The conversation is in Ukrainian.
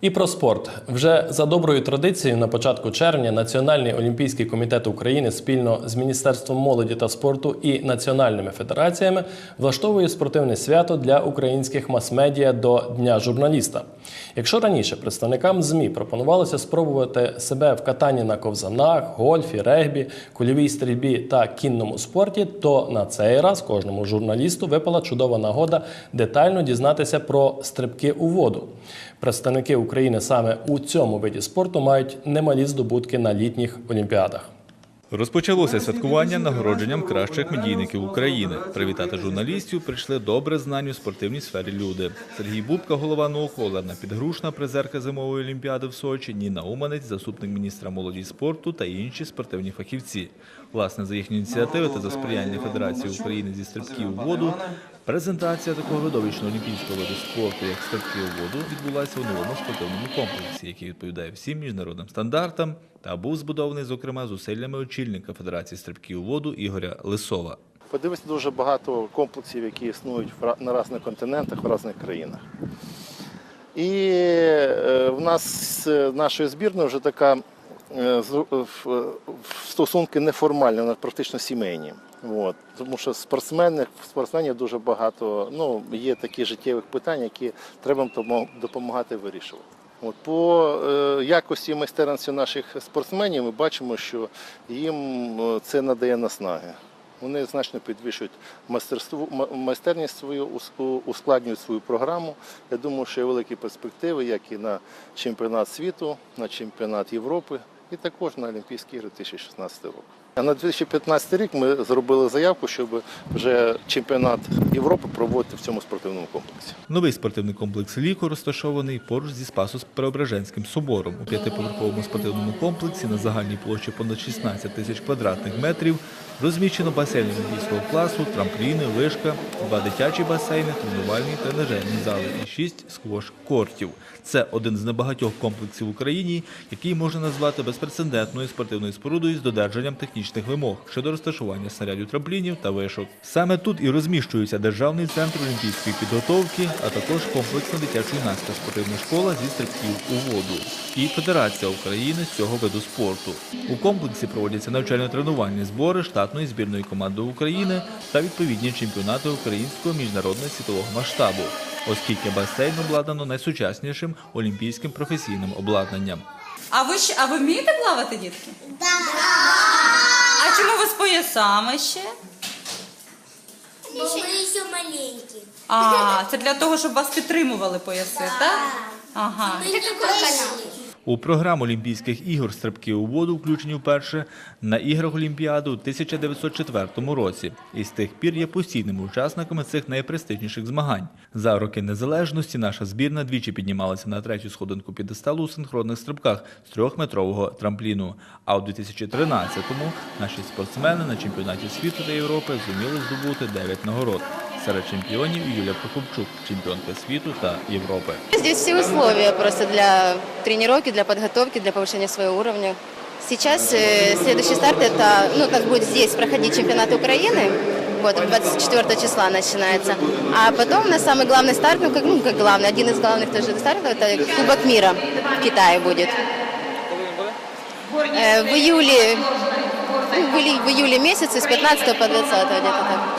І про спорт вже за доброю традицією на початку червня Національний олімпійський комітет України спільно з Міністерством молоді та спорту і національними федераціями влаштовує спортивне свято для українських мас-медіа до Дня журналіста. Якщо раніше представникам ЗМІ пропонувалося спробувати себе в катанні на ковзанах, гольфі, регбі, кульовій стрільбі та кінному спорті, то на цей раз кожному журналісту випала чудова нагода детально дізнатися про стрибки у воду. Представники України саме у цьому виді спорту мають немалі здобутки на літніх олімпіадах. Розпочалося святкування нагородженням кращих медійників України. Привітати журналістів прийшли добре знані у спортивній сфері люди. Сергій Бубка, голова науку, Олена Підгрушна, призерка зимової олімпіади в Сочі, Ніна Уманець, заступник міністра молоді спорту та інші спортивні фахівці. Власне, за їхні ініціативи та за сприяння Федерації України зі стрибків у воду. Презентація такого видовищного олімпійського виду спорту, як стрибки у воду, відбулася у новому спортивному комплексі, який відповідає всім міжнародним стандартам та був збудований, зокрема, зусиллями очільника Федерації стрибків у воду Ігоря Лисова. Подивитися дуже багато комплексів, які існують на різних континентах, в різних країнах. І е, в нас з нашою збірною вже така стосунки неформальні, вони практично сімейні. От. Тому що спортсменів, спортсменів дуже багато. Ну, є такі життєвих питань, які треба допомагати вирішувати. От, по е, якості майстерності наших спортсменів ми бачимо, що їм е, це надає наснаги. Вони значно підвищують майстерність свою, ускладнюють свою програму. Я думаю, що є великі перспективи, як і на чемпіонат світу, на чемпіонат Європи і також на Олімпійські ігри 2016 року. А на 2015 рік ми зробили заявку, щоб вже чемпіонат Європи проводити в цьому спортивному комплексі. Новий спортивний комплекс Ліко розташований поруч зі Спасо-Преображенським собором. У п'ятиповерховому спортивному комплексі на загальній площі понад 16 тисяч квадратних метрів розміщено басейн олімпійського класу, трампліни, вишка, два дитячі басейни, тренувальні тренажерні зали і шість сквош-кортів. Це один з небагатьох комплексів в Україні, який можна назвати безпрецедентною спортивною спорудою з додержанням технічних вимог щодо розташування снарядів трамплінів та вишок. Саме тут і розміщується Державний центр олімпійської підготовки, а також комплексна дитячо-юнацька спортивна школа зі стрибків у воду і Федерація України з цього виду спорту. У комплексі проводяться навчально-тренувальні збори штатної збірної команди України та відповідні чемпіонати українського міжнародного світового масштабу, оскільки басейн обладнано найсучаснішим олімпійським професійним обладнанням. А ви ще, а ви вмієте плавати, дітки? Да. А чому ви з поясами ще? Бо ми ще маленькі. А, це для того, щоб вас підтримували пояси, так? Ага. Ми не пройшли. У програму Олімпійських ігор стрибки у воду включені вперше на іграх Олімпіади у 1904 році і з тих пір є постійними учасниками цих найпрестижніших змагань. За роки незалежності наша збірна двічі піднімалася на третю сходинку підесталу у синхронних стрибках з трьохметрового трампліну. А у 2013-му наші спортсмени на чемпіонаті світу та Європи зуміли здобути 9 нагород. Серед чемпіонів Юлія Прокопчук, чемпіонка світу та Європи. Здесь все условия просто для тренировки, для подготовки, для повышения своего уровня. Сейчас э, следующий старт это, ну, как будет здесь проходить чемпионат Украины, вот, 24 числа начинается. А потом на самый главный старт, ну, как, ну, как главный, один из главных тоже стартов, это Кубок мира в Китае будет. Э, в июле, ну, в июле, в июле месяце с 15 по 20 где-то так.